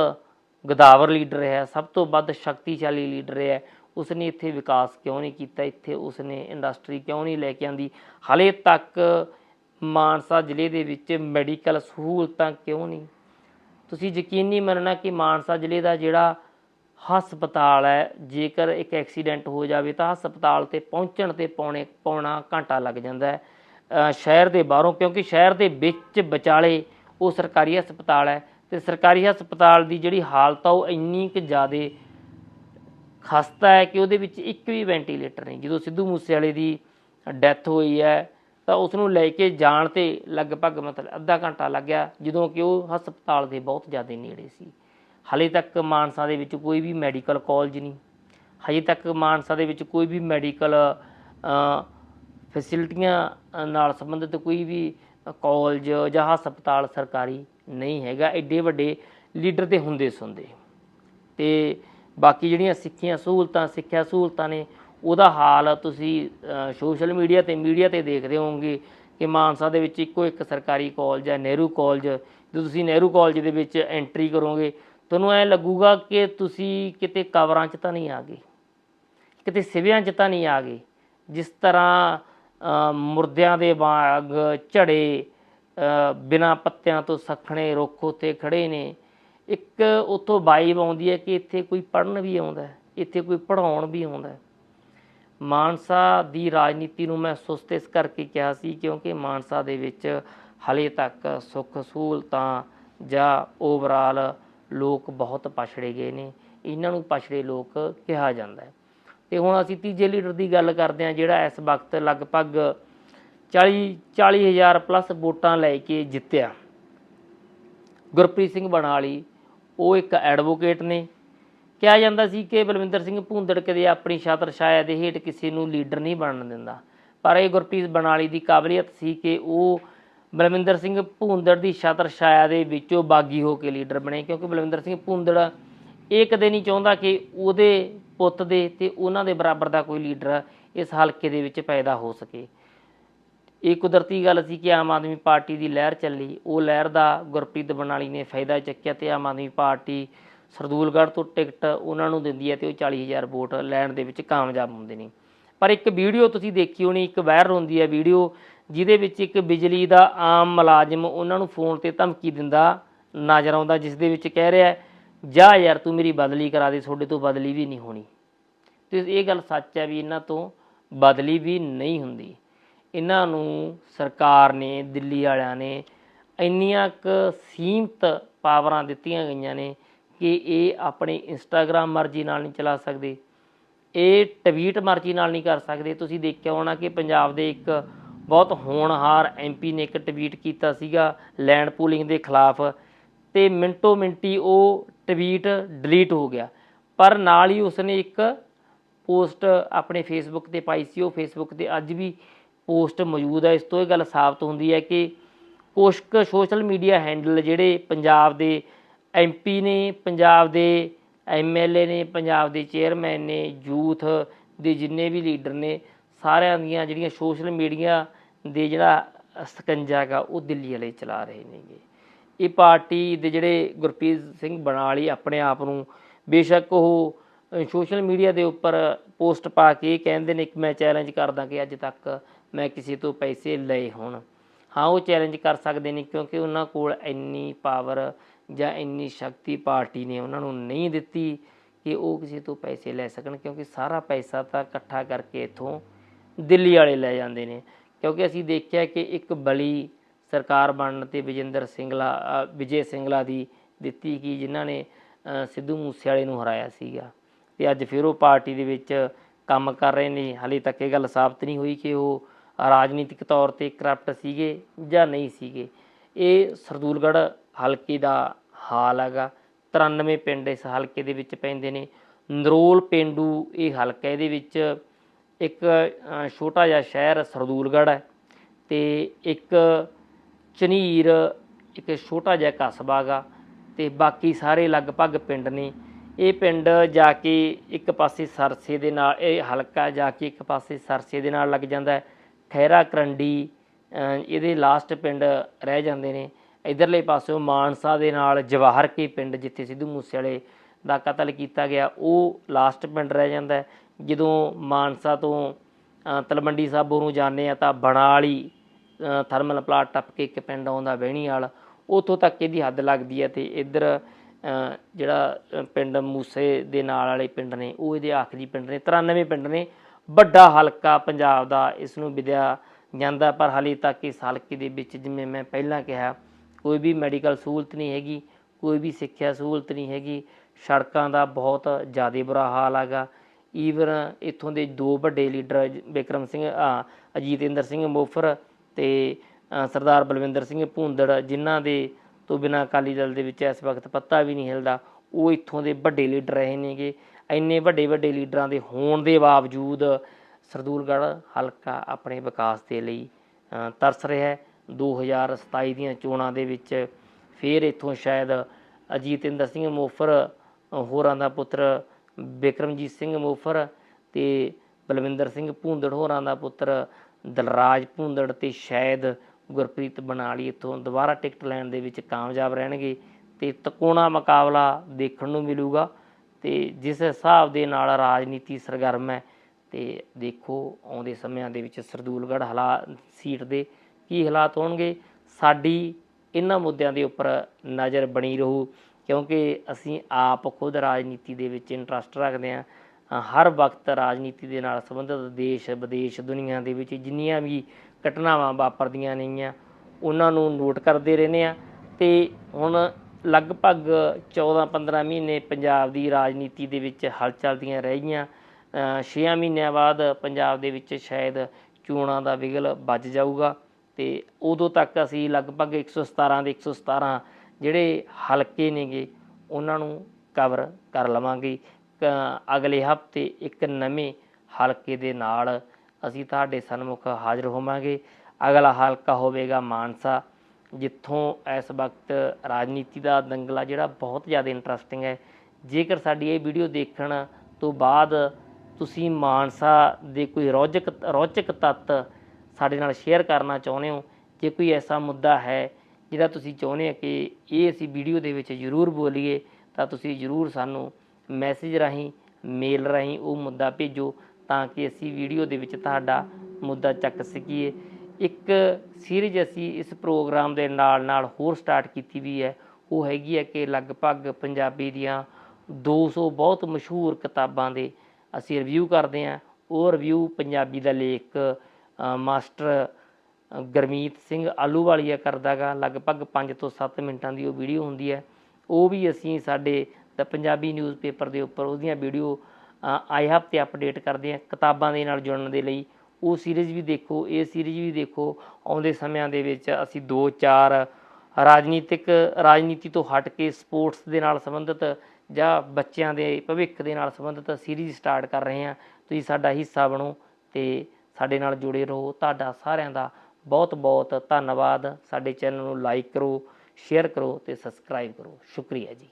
ਗਦਾਵਰ ਲੀਡਰ ਹੈ, ਸਭ ਤੋਂ ਵੱਧ ਸ਼ਕਤੀਸ਼ਾਲੀ ਲੀਡਰ ਹੈ। ਉਸਨੇ ਇੱਥੇ ਵਿਕਾਸ ਕਿਉਂ ਨਹੀਂ ਕੀਤਾ? ਇੱਥੇ ਉਸਨੇ ਇੰਡਸਟਰੀ ਕਿਉਂ ਨਹੀਂ ਲੈ ਕੇ ਆਂਦੀ? ਹਲੇ ਤੱਕ ਮਾਨਸਾ ਜ਼ਿਲ੍ਹੇ ਦੇ ਵਿੱਚ ਮੈਡੀਕਲ ਸਹੂਲਤਾਂ ਕਿਉਂ ਨਹੀਂ? ਤੁਸੀਂ ਯਕੀਨੀ ਮੰਨਣਾ ਕਿ ਮਾਨਸਾ ਜ਼ਿਲ੍ਹੇ ਦਾ ਜਿਹੜਾ ਹਸਪਤਾਲ ਹੈ, ਜੇਕਰ ਇੱਕ ਐਕਸੀਡੈਂਟ ਹੋ ਜਾਵੇ ਤਾਂ ਹਸਪਤਾਲ ਤੇ ਪਹੁੰਚਣ ਤੇ ਪੌਣੇ, ਪੌਣਾ ਘੰਟਾ ਲੱਗ ਜਾਂਦਾ ਹੈ। ਸ਼ਹਿਰ ਦੇ ਬਾਹਰੋਂ, ਕਿਉਂਕਿ ਸ਼ਹਿਰ ਦੇ ਵਿੱਚ ਵਿਚਾਲੇ ਉਹ ਸਰਕਾਰੀ ਹਸਪਤਾਲ ਹੈ ਤੇ ਸਰਕਾਰੀ ਹਸਪਤਾਲ ਦੀ ਜਿਹੜੀ ਹਾਲਤ ਆ ਉਹ ਇੰਨੀ ਕਿ ਜ਼ਿਆਦੇ ਖਸਤਾ ਹੈ ਕਿ ਉਹਦੇ ਵਿੱਚ ਇੱਕ ਵੀ ਵੈਂਟੀਲੇਟਰ ਨਹੀਂ। ਜਦੋਂ ਸਿੱਧੂ ਮੂਸੇਵਾਲੇ ਦੀ ਡੈਥ ਹੋਈ ਹੈ, ਤਾਂ ਉਸ ਨੂੰ ਲੈ ਕੇ ਜਾਣ ਤੇ ਲਗਭਗ ਮਤਲਬ ਅੱਧਾ ਘੰਟਾ ਲੱਗਿਆ ਜਦੋਂ ਕਿ ਉਹ ਹਸਪਤਾਲ ਦੇ ਬਹੁਤ ਜ਼ਿਆਦਾ ਨੇੜੇ ਸੀ। ਹਲੇ ਤੱਕ ਮਾਨਸਾ ਦੇ ਵਿੱਚ ਕੋਈ ਵੀ ਮੈਡੀਕਲ ਕਾਲਜ ਨਹੀਂ। ਹਜੇ ਤੱਕ ਮਾਨਸਾ ਦੇ ਵਿੱਚ ਕੋਈ ਵੀ ਮੈਡੀਕਲ ਫੈਸਿਲਿਟੀਆਂ ਨਾਲ ਸੰਬੰਧਿਤ ਕੋਈ ਵੀ ਕਾਲਜ ਜਾਂ ਹਸਪਤਾਲ ਸਰਕਾਰੀ ਨਹੀਂ ਹੈਗਾ। ਐਡੇ ਵੱਡੇ ਲੀਡਰ ਤੇ ਹੁੰਦੇ ਸੁਣਦੇ। ਤੇ ਬਾਕੀ ਜਿਹੜੀਆਂ ਸਿੱਖੀਆਂ ਸਹੂਲਤਾਂ, ਸਿੱਖਿਆ ਸਹੂਲਤਾਂ ਨੇ, ਉਹਦਾ ਹਾਲ ਤੁਸੀਂ ਸੋਸ਼ਲ ਮੀਡੀਆ ਤੇ ਮੀਡੀਆ ਤੇ ਦੇਖਦੇ ਹੋਵੋਗੇ ਕਿ ਮਾਨਸਾ ਦੇ ਵਿੱਚ ਇੱਕੋ ਇੱਕ ਸਰਕਾਰੀ ਕਾਲਜ ਹੈ, ਨਹਿਰੂ ਕਾਲਜ ਜਦੋਂ ਤੁਸੀਂ ਨਹਿਰੂ ਕਾਲਜ ਦੇ ਵਿੱਚ ਐਂਟਰੀ ਕਰੋਗੇ, ਤੁਹਾਨੂੰ ਐ ਲੱਗੂਗਾ ਕਿ ਤੁਸੀਂ ਕਿਤੇ ਕਵਰਾਂ 'ਚ ਤਾਂ ਨਹੀਂ ਆ ਗਏ। ਕਿਤੇ ਸਿਵਿਆਂ 'ਚ ਤਾਂ ਨਹੀਂ ਆ ਗਏ। ਜਿਸ ਤਰ੍ਹਾਂ ਮੁਰਦਿਆਂ ਦੇ ਬਾਗ, ਝੜੇ ਬਿਨਾ ਪੱਤਿਆਂ ਤੋਂ ਸਖਣੇ ਰੁੱਖ ਉੱਤੇ ਖੜੇ ਨੇ। ਇੱਕ ਉੱਥੋਂ ਵਾਈਬ ਆਉਂਦੀ ਹੈ ਕਿ ਇੱਥੇ ਕੋਈ ਪੜਨ ਵੀ ਆਉਂਦਾ ਹੈ, ਇੱਥੇ ਕੋਈ ਪੜਾਉਣ ਵੀ ਆਉਂਦਾ ਹੈ। ਮਾਨਸਾ ਦੀ ਰਾਜਨੀਤੀ ਨੂੰ ਮੈਂ ਸੁਸਤ ਇਸ ਕਰਕੇ ਕਿਹਾ ਸੀ ਕਿਉਂਕਿ ਮਾਨਸਾ ਦੇ ਵਿੱਚ ਹਲੇ ਤੱਕ ਸੁੱਖ ਸਹੂਲਤਾਂ ਜਾਂ ਓਵਰਆਲ ਲੋਕ ਬਹੁਤ ਪਛੜੇ ਗਏ ਨੇ, ਇਹਨਾਂ ਨੂੰ ਪਛੜੇ ਲੋਕ ਕਿਹਾ ਜਾਂਦਾ ਹੈ। ਤੇ ਹੁਣ ਅਸੀਂ ਤੀਜੇ ਲੀਡਰ ਦੀ ਗੱਲ ਕਰਦੇ ਹਾਂ ਜਿਹੜਾ ਇਸ ਵਕਤ ਲਗਭਗ 40 40000 ਪਲੱਸ ਵੋਟਾਂ ਲੈ ਕੇ ਜਿੱਤਿਆ। ਗੁਰਪ੍ਰੀਤ ਸਿੰਘ ਬਣਾਲੀ ਉਹ ਇੱਕ ਐਡਵੋਕੇਟ ਨੇ। ਕਿਹਾ ਜਾਂਦਾ ਸੀ ਕਿ ਬਲਵਿੰਦਰ ਸਿੰਘ ਭੂੰਦੜ ਕਦੇ ਆਪਣੀ ਛਾਤਰ ਛਾਇਆ ਦੇ ਹੇਠ ਕਿਸੇ ਨੂੰ ਲੀਡਰ ਨਹੀਂ ਬਣਨ ਦਿੰਦਾ। ਪਰ ਇਹ ਗੁਰਪ੍ਰੀਤ ਬਣਾਲੀ ਦੀ ਕਾਬਲੀਅਤ ਸੀ ਕਿ ਉਹ ਬਲਵਿੰਦਰ ਸਿੰਘ ਭੂੰਦੜ ਦੀ ਛਾਤਰ ਛਾਇਆ ਦੇ ਵਿੱਚੋਂ ਬਾਗੀ ਹੋ ਕੇ ਲੀਡਰ ਬਣੇ, ਕਿਉਂਕਿ ਬਲਵਿੰਦਰ ਸਿੰਘ ਭੂੰਦੜ ਇਹ ਕਦੇ ਨਹੀਂ ਚਾਹੁੰਦਾ ਕਿ ਉਹਦੇ ਪੁੱਤ ਦੇ ਤੇ ਉਹਨਾਂ ਦੇ ਬਰਾਬਰ ਦਾ ਕੋਈ ਲੀਡਰ ਇਸ ਹਲਕੇ ਦੇ ਵਿੱਚ ਪੈਦਾ ਹੋ ਸਕੇ। ਇਹ ਕੁਦਰਤੀ ਗੱਲ ਸੀ ਕਿ ਆਮ ਆਦਮੀ ਪਾਰਟੀ ਦੀ ਲਹਿਰ ਚੱਲੀ। ਉਹ ਲਹਿਰ ਦਾ ਗੁਰਪ੍ਰੀਤ ਬਨਾਲੀ ਨੇ ਫਾਇਦਾ ਚੱਕਿਆ ਤੇ ਆਮ ਆਦਮੀ ਪਾਰਟੀ ਸਰਦੂਲਗੜ੍ਹ ਤੋਂ ਟਿਕਟ ਉਹਨਾਂ ਨੂੰ ਦਿੰਦੀ ਹੈ ਤੇ ਉਹ 40000 ਵੋਟ ਲੈਣ ਦੇ ਵਿੱਚ ਕਾਮਯਾਬ ਹੁੰਦੇ ਨੇ। ਪਰ ਇੱਕ ਵੀਡੀਓ ਤੁਸੀਂ ਦੇਖੀ ਹੋਣੀ ਇੱਕ ਵਾਇਰਲ ਹੁੰਦੀ ਹੈ ਵੀਡੀਓ ਜਿਹਦੇ ਵਿੱਚ ਇੱਕ ਬਿਜਲੀ ਦਾ ਆਮ ਮੁਲਾਜ਼ਮ ਉਹਨਾਂ ਨੂੰ ਫੋਨ ਤੇ ਧਮਕੀ ਦਿੰਦਾ ਨਜ਼ਰ ਆਉਂਦਾ ਜਿਸ ਦੇ ਵਿੱਚ ਕਹਿ ਰਿਹਾ ਹੈ, ਜਾ ਯਾਰ ਤੂੰ ਮੇਰੀ ਬਦਲੀ ਕਰਾ ਦੇ ਤੁਹਾਡੇ ਤੋਂ ਬਦਲੀ ਵੀ ਨਹੀਂ ਹੋਣੀ। ਤੇ ਇਹ ਗੱਲ ਸੱਚ ਹੈ ਵੀ ਇਹਨਾਂ ਤੋਂ ਬਦਲੀ ਵੀ ਨਹੀਂ ਹੁੰਦੀ। ਇਹਨਾਂ ਨੂੰ ਸਰਕਾਰ ਨੇ, ਦਿੱਲੀ ਵਾਲਿਆਂ ਨੇ ਇੰਨੀਆਂ ਕੁ ਸੀਮਤ ਪਾਵਰਾਂ ਦਿੱਤੀਆਂ ਗਈਆਂ ਨੇ ਕਿ ਇਹ ਆਪਣੇ ਇੰਸਟਾਗ੍ਰam ਮਰਜ਼ੀ ਨਾਲ ਨਹੀਂ ਚਲਾ ਸਕਦੇ। ਇਹ ਟਵੀਟ ਮਰਜ਼ੀ ਨਾਲ ਨਹੀਂ ਕਰ ਸਕਦੇ। ਤੁਸੀਂ ਦੇਖਿਆ ਹੋਣਾ ਕਿ ਪੰਜਾਬ ਦੇ ਇੱਕ ਬਹੁਤ ਹੋਣਹਾਰ ਐਮਪੀ ਨੇ ਇੱਕ ਟਵੀਟ ਕੀਤਾ ਸੀਗਾ ਲੈਂਡ ਪੂਲਿੰਗ ਦੇ ਖਿਲਾਫ, ਤੇ ਮਿੰਟੋ ਮਿੰਟੀ ਉਹ ਟਵੀਟ ਡਿਲੀਟ ਹੋ ਗਿਆ। ਪਰ ਨਾਲ ਹੀ ਉਸਨੇ ਇੱਕ ਪੋਸਟ ਆਪਣੇ ਫੇਸਬੁੱਕ ਤੇ ਪਾਈ ਸੀ। ਉਹ ਫੇਸਬੁੱਕ ਤੇ ਅੱਜ ਵੀ ਪੋਸਟ ਮੌਜੂਦ ਹੈ, ਇਸ ਤੋਂ ਇਹ ਗੱਲ ਸਾਬਤ ਹੁੰਦੀ ਹੈ ਕਿ ਕੁਛ ਸੋਸ਼ਲ ਮੀਡੀਆ ਹੈਂਡਲ ਜਿਹੜੇ ਪੰਜਾਬ ਦੇ ਐਮਪੀ ਨੇ, ਪੰਜਾਬ ਦੇ ਐਮਐਲਏ ਨੇ, ਪੰਜਾਬ ਦੇ ਚੇਅਰਮੈਨ ਨੇ ਯੂਥ ਦੇ ਜਿੰਨੇ ਵੀ ਲੀਡਰ ਨੇ, ਸਾਰਿਆਂ ਦੀਆਂ ਜਿਹੜੀਆਂ ਸੋਸ਼ਲ ਮੀਡੀਆ ਦੇ ਜਿਹੜਾ ਸਕੰਜਾ ਹੈਗਾ, ਉਹ ਦਿੱਲੀ ਵਾਲੇ ਚਲਾ ਰਹੇ ਨੇਗੇ। ਇਹ ਪਾਰਟੀ ਦੇ ਜਿਹੜੇ ਗੁਰਪ੍ਰੀਤ ਸਿੰਘ ਬਣਾਲੀ ਆਪਣੇ ਆਪ ਨੂੰ ਬੇਸ਼ੱਕ ਉਹ ਸੋਸ਼ਲ ਮੀਡੀਆ ਦੇ ਉੱਪਰ ਪੋਸਟ ਪਾ ਕੇ ਇਹ ਕਹਿੰਦੇ ਨੇ ਕਿ ਮੈਂ ਚੈਲੰਜ ਕਰਦਾ ਕਿ ਅੱਜ ਤੱਕ ਮੈਂ ਕਿਸੇ ਤੋਂ ਪੈਸੇ ਲਏ ਹੋਣ। ਹਾਂ, ਉਹ ਚੈਲੰਜ ਕਰ ਸਕਦੇ ਨੇ ਕਿਉਂਕਿ ਉਹਨਾਂ ਕੋਲ ਇੰਨੀ ਪਾਵਰ ਜਾਂ ਇੰਨੀ ਸ਼ਕਤੀ ਪਾਰਟੀ ਨੇ ਉਹਨਾਂ ਨੂੰ ਨਹੀਂ ਦਿੱਤੀ ਕਿ ਉਹ ਕਿਸੇ ਤੋਂ ਪੈਸੇ ਲੈ ਸਕਣ ਕਿਉਂਕਿ ਸਾਰਾ ਪੈਸਾ ਤਾਂ ਇਕੱਠਾ ਕਰਕੇ ਇਥੋਂ ਦਿੱਲੀ ਵਾਲੇ ਲੈ ਜਾਂਦੇ ਨੇ। ਕਿਉਂਕਿ ਅਸੀਂ ਦੇਖਿਆ ਕਿ ਇੱਕ ਬਲੀ ਸਰਕਾਰ ਬਣਨ ਤੇ ਵਿਜੇਂਦਰ ਸਿੰਗਲਾ ਵਿਜੇ ਸਿੰਗਲਾ ਦੀ ਦਿੱਤੀ ਕਿ ਜਿਨ੍ਹਾਂ ਨੇ ਸਿੱਧੂ ਮੂਸੇਵਾਲੇ ਨੂੰ ਹਰਾਇਆ ਸੀਗਾ। ਤੇ ਅੱਜ ਫਿਰ ਉਹ ਪਾਰਟੀ ਦੇ ਵਿੱਚ ਕੰਮ ਕਰ ਰਹੇ ਨੇ। ਹਾਲੇ ਤੱਕ ਇਹ ਗੱਲ ਸਾਬਤ ਨਹੀਂ ਹੋਈ ਕਿ ਉਹ ਰਾਜਨੀਤਿਕ ਤੌਰ ਤੇ ਕਰਪਟ ਸੀਗੇ ਜਾਂ ਨਹੀਂ ਸੀਗੇ, ਇਹ ਸਰਦੂਲਗੜ੍ਹ ਹਲਕੇ ਦਾ ਹਾਲ ਹੈਗਾ। 93 ਪਿੰਡ ਇਸ ਹਲਕੇ ਦੇ ਵਿੱਚ ਪੈਂਦੇ ਨੇ। ਨਰੋਲ ਪਿੰਡੂ ਇਹ ਹਲਕਾ ਇਹਦੇ ਵਿੱਚ ਇੱਕ ਛੋਟਾ ਜਿਹਾ ਸ਼ਹਿਰ ਸਰਦੂਲਗੜ੍ਹ ਹੈ ਤੇ ਇੱਕ ਚਨੀਰ ਇੱਕ ਛੋਟਾ ਜਿਹਾ ਕਸਬਾ ਗਾ ਤੇ ਬਾਕੀ ਸਾਰੇ ਲਗਭਗ ਪਿੰਡ ਨੇ। ਇਹ ਪਿੰਡ ਜਾ ਕੇ ਇੱਕ ਪਾਸੇ ਸਰਸੇ ਦੇ ਨਾਲ, ਇਹ ਹਲਕਾ ਜਾ ਕੇ ਇੱਕ ਪਾਸੇ ਸਰਸੇ ਦੇ ਨਾਲ ਲੱਗ ਜਾਂਦਾ ਹੈ। ਖਹਿਰਾ ਕਰੰਡੀ ਇਹਦੇ ਲਾਸਟ ਪਿੰਡ ਰਹਿ ਜਾਂਦੇ ਨੇ। ਇਧਰਲੇ ਪਾਸਿਓਂ ਮਾਨਸਾ ਦੇ ਨਾਲ ਜਵਾਹਰ ਕੇ ਪਿੰਡ, ਜਿੱਥੇ ਸਿੱਧੂ ਮੂਸੇਵਾਲੇ ਦਾ ਕਤਲ ਕੀਤਾ ਗਿਆ, ਉਹ ਲਾਸਟ ਪਿੰਡ ਰਹਿ ਜਾਂਦਾ ਜਦੋਂ ਮਾਨਸਾ ਤੋਂ ਤਲਵੰਡੀ ਸਾਬੋ ਨੂੰ ਜਾਂਦੇ ਆ, ਤਾਂ ਬਨਾਲੀ ਥਰਮਲ ਪਲਾਟ ਟੱਪ ਕੇ ਇੱਕ ਪਿੰਡ ਆਉਂਦਾ ਬਹਿਣੀ ਵਾਲ ਉੱਥੋਂ ਤੱਕ ਇਹਦੀ ਹੱਦ ਲੱਗਦੀ ਹੈ ਤੇ ਇੱਧਰ ਜਿਹੜਾ ਪਿੰਡ ਮੂਸੇ ਦੇ ਨਾਲ ਵਾਲੇ ਪਿੰਡ ਨੇ, ਉਹ ਇਹਦੇ ਆਖਰੀ ਪਿੰਡ ਨੇ 93 ਪਿੰਡ ਨੇ। ਵੱਡਾ ਹਲਕਾ ਪੰਜਾਬ ਦਾ ਇਸ ਨੂੰ ਵਿਦਿਆ ਜਾਂਦਾ ਪਰ ਹਾਲੇ ਤੱਕ ਇਸ ਹਲਕੇ ਦੇ ਵਿੱਚ ਜਿਵੇਂ ਮੈਂ ਪਹਿਲਾਂ ਕਿਹਾ ਕੋਈ ਵੀ ਮੈਡੀਕਲ ਸਹੂਲਤ ਨਹੀਂ ਹੈਗੀ ਕੋਈ ਵੀ ਸਿੱਖਿਆ ਸਹੂਲਤ ਨਹੀਂ ਹੈਗੀ ਸੜਕਾਂ ਦਾ ਬਹੁਤ ਜ਼ਿਆਦਾ ਬੁਰਾ ਹਾਲ ਹੈਗਾ। ਈਵਨ ਇੱਥੋਂ ਦੇ ਦੋ ਵੱਡੇ ਲੀਡਰ ਬਿਕਰਮ ਸਿੰਘ ਆ, ਅਜੀਤਿੰਦਰ ਸਿੰਘ ਮੋਫਰ ਤੇ ਸਰਦਾਰ ਬਲਵਿੰਦਰ ਸਿੰਘ ਭੂੰਦੜ ਜਿਨ੍ਹਾਂ ਦੇ ਤੋਂ ਬਿਨਾਂ ਅਕਾਲੀ ਦਲ ਦੇ ਵਿੱਚ ਇਸ ਵਕਤ ਪੱਤਾ ਵੀ ਨਹੀਂ ਹਿਲਦਾ ਉਹ ਇੱਥੋਂ ਦੇ ਵੱਡੇ ਲੀਡਰ ਰਹੇ ਨੇਗੇ। ਇੰਨੇ ਵੱਡੇ ਵੱਡੇ ਲੀਡਰਾਂ ਦੇ ਹੋਣ ਦੇ ਬਾਵਜੂਦ ਸਰਦੂਲਗੜ੍ਹ ਹਲਕਾ ਆਪਣੇ ਵਿਕਾਸ ਦੇ ਲਈ ਤਰਸ ਰਿਹਾ ਹੈ। 2027 ਦੀਆਂ ਚੋਣਾਂ ਦੇ ਵਿੱਚ ਫਿਰ ਇੱਥੋਂ ਸ਼ਾਇਦ ਅਜੀਤਿੰਦਰ ਸਿੰਘ ਮੋਫਰ ਹੋਰਾਂ ਦਾ ਪੁੱਤਰ ਬਿਕਰਮਜੀਤ ਸਿੰਘ ਮੋਫਰ ਤੇ ਬਲਵਿੰਦਰ ਸਿੰਘ ਭੂੰਦੜ, ਹੋਰਾਂ ਦਾ ਪੁੱਤਰ ਦਲਰਾਜ ਭੂੰਦੜ ਤੇ ਸ਼ਾਇਦ ਗੁਰਪ੍ਰੀਤ ਬਨਾਲੀ ਇੱਥੋਂ ਦੁਬਾਰਾ ਟਿਕਟ ਲੈਣ ਦੇ ਵਿੱਚ ਕਾਮਯਾਬ ਰਹਿਣਗੇ। ਤੇ ਤਕੋਣਾ ਮੁਕਾਬਲਾ ਦੇਖਣ ਨੂੰ ਮਿਲੂਗਾ ਤੇ ਜਿਸ ਹਿਸਾਬ ਦੇ ਨਾਲ ਰਾਜਨੀਤੀ ਸਰਗਰਮ ਹੈ ਤੇ ਦੇਖੋ ਆਉਂਦੇ ਸਮਿਆਂ ਦੇ ਵਿੱਚ ਸਰਦੂਲਗੜ੍ਹ ਹਾਲਾਤ ਸੀਟ ਦੇ ਕੀ ਹਾਲਾਤ ਹੋਣਗੇ, ਸਾਡੀ ਇਹਨਾਂ ਮੁੱਦਿਆਂ ਦੇ ਉੱਪਰ ਨਜ਼ਰ ਬਣੀ ਰਹੂ, ਕਿਉਂਕਿ ਅਸੀਂ ਆਪ ਖੁਦ ਰਾਜਨੀਤੀ ਦੇ ਵਿੱਚ ਇੰਟਰਸਟ ਰੱਖਦੇ ਹਾਂ। ਹਰ ਵਕਤ ਰਾਜਨੀਤੀ ਦੇ ਨਾਲ ਸੰਬੰਧਿਤ ਦੇਸ਼, ਵਿਦੇਸ਼, ਦੁਨੀਆ ਦੇ ਵਿੱਚ ਜਿੰਨੀਆਂ ਵੀ ਘਟਨਾਵਾਂ ਵਾਪਰਦੀਆਂ ਨੇਗੀਆਂ ਉਹਨਾਂ ਨੂੰ ਨੋਟ ਕਰਦੇ ਰਹਿੰਦੇ ਆ ਤੇ ਹੁਣ ਲਗਭਗ 14-15 ਮਹੀਨੇ ਪੰਜਾਬ ਦੀ ਰਾਜਨੀਤੀ ਦੇ ਵਿੱਚ ਹਲਚਲ ਦੀਆਂ ਰਹਿ ਗਈਆਂ। 6 ਮਹੀਨਿਆਂ ਬਾਅਦ ਪੰਜਾਬ ਦੇ ਵਿੱਚ ਸ਼ਾਇਦ ਚੋਣਾਂ ਦਾ ਵਿਗਲ ਵੱਜ ਜਾਊਗਾ ਤੇ ਉਦੋਂ ਤੱਕ ਅਸੀਂ ਲਗਭਗ 117 ਦੇ 117 ਜਿਹੜੇ ਹਲਕੇ ਨੇਗੇ, ਉਹਨਾਂ ਨੂੰ ਕਵਰ ਕਰ ਲਵਾਂਗੇ। ਕ- ਅਗਲੇ ਹਫ਼ਤੇ ਇੱਕ ਨਵੇਂ ਹਲਕੇ ਦੇ ਨਾਲ ਅਸੀਂ ਤੁਹਾਡੇ ਸਨਮੁਖ ਹਾਜ਼ਰ ਹੋਵਾਂਗੇ। ਅਗਲਾ ਹਲਕਾ ਹੋਵੇਗਾ ਮਾਨਸਾ। ਜਿੱਥੋਂ ਇਸ ਵਕਤ ਰਾਜਨੀਤੀ ਦਾ ਦੰਗਲਾ ਜਿਹੜਾ ਬਹੁਤ ਜ਼ਿਆਦਾ ਇੰਟਰਸਟਿੰਗ ਹੈ। ਜੇਕਰ ਸਾਡੀ ਇਹ ਵੀਡੀਓ ਦੇਖਣ ਤੋਂ ਬਾਅਦ ਤੁਸੀਂ ਮਾਨਸਾ ਦੇ ਕੋਈ ਰੌਚਕ ਰੌਚਕ ਤੱਤ ਸਾਡੇ ਨਾਲ ਸ਼ੇਅਰ ਕਰਨਾ ਚਾਹੁੰਦੇ ਹੋ, ਜੇ ਕੋਈ ਐਸਾ ਮੁੱਦਾ ਹੈ ਜਿਹੜਾ ਤੁਸੀਂ ਚਾਹੁੰਦੇ ਹੋ ਕਿ ਇਹ ਅਸੀਂ ਵੀਡੀਓ ਦੇ ਵਿੱਚ ਜ਼ਰੂਰ ਬੋਲੀਏ, ਤਾਂ ਤੁਸੀਂ ਜ਼ਰੂਰ ਸਾਨੂੰ ਮੈਸੇਜ ਰਾਹੀਂ ਮੇਲ ਰਾਹੀਂ ਉਹ ਮੁੱਦਾ ਭੇਜੋ ਤਾਂ ਕਿ ਅਸੀਂ ਵੀਡੀਓ ਦੇ ਵਿੱਚ ਤੁਹਾਡਾ ਮੁੱਦਾ ਚੱਕ ਸਕੀਏ। ਇੱਕ ਸੀਰੀਜ਼ ਅਸੀਂ ਇਸ ਪ੍ਰੋਗਰਾਮ ਦੇ ਨਾਲ ਨਾਲ ਹੋਰ ਸਟਾਰਟ ਕੀਤੀ ਵੀ ਹੈ। ਉਹ ਹੈਗੀ ਹੈ ਕਿ ਲਗਭਗ ਪੰਜਾਬੀ ਦੀਆਂ 200 ਬਹੁਤ ਮਸ਼ਹੂਰ ਕਿਤਾਬਾਂ ਦੇ ਅਸੀਂ ਰਿਵਿਊ ਕਰਦੇ ਹਾਂ। ਉਹ ਰਿਵਿਊ ਪੰਜਾਬੀ ਦਾ ਲੇਖ ਮਾਸਟਰ ਅ, ਗੁਰਮੀਤ ਸਿੰਘ ਆਲੂਵਾਲੀਆ ਕਰਦਾਗਾ ਲਗਭਗ 5 ਤੋਂ 7 ਮਿੰਟਾਂ ਦੀ ਉਹ ਵੀਡੀਓ ਹੁੰਦੀ ਹੈ। ਉਹ ਵੀ ਅਸੀਂ ਸਾਡੇ ਦ ਪੰਜਾਬੀ ਨਿਊਜ਼ਪੇਪਰ ਦੇ ਉੱਪਰ ਉਹਦੀਆਂ ਵੀਡੀਓ ਆਏ ਹਫ਼ਤੇ ਅਪਡੇਟ ਕਰਦੇ ਹਾਂ। ਕਿਤਾਬਾਂ ਦੇ ਨਾਲ ਜੁੜਨ ਦੇ ਲਈ ਉਹ ਸੀਰੀਜ਼ ਵੀ ਦੇਖੋ, ਇਹ ਸੀਰੀਜ਼ ਵੀ ਦੇਖੋ, ਆਉਂਦੇ ਸਮਿਆਂ ਦੇ ਵਿੱਚ ਅਸੀਂ 2-4 ਰਾਜਨੀਤਿਕ, ਰਾਜਨੀਤੀ ਤੋਂ ਹਟ ਕੇ ਸਪੋਰਟਸ ਦੇ ਨਾਲ ਸੰਬੰਧਿਤ ਜਾਂ ਬੱਚਿਆਂ ਦੇ ਭਵਿੱਖ ਦੇ ਨਾਲ ਸੰਬੰਧਿਤ ਸੀਰੀਜ਼ ਸਟਾਰਟ ਕਰ ਰਹੇ ਹਾਂ। ਤੁਸੀਂ ਸਾਡਾ ਹਿੱਸਾ ਬਣੋ ਤੇ ਸਾਡੇ ਨਾਲ ਜੁੜੇ ਰਹੋ। ਤੁਹਾਡਾ ਸਾਰਿਆਂ ਦਾ ਬਹੁਤ ਬਹੁਤ ਧੰਨਵਾਦ। ਸਾਡੇ ਚੈਨਲ ਨੂੰ ਲਾਈਕ ਕਰੋ ਸ਼ੇਅਰ ਕਰੋ ਤੇ ਸਬਸਕ੍ਰਾਈਬ ਕਰੋ। ਸ਼ੁਕਰੀਆ ਜੀ।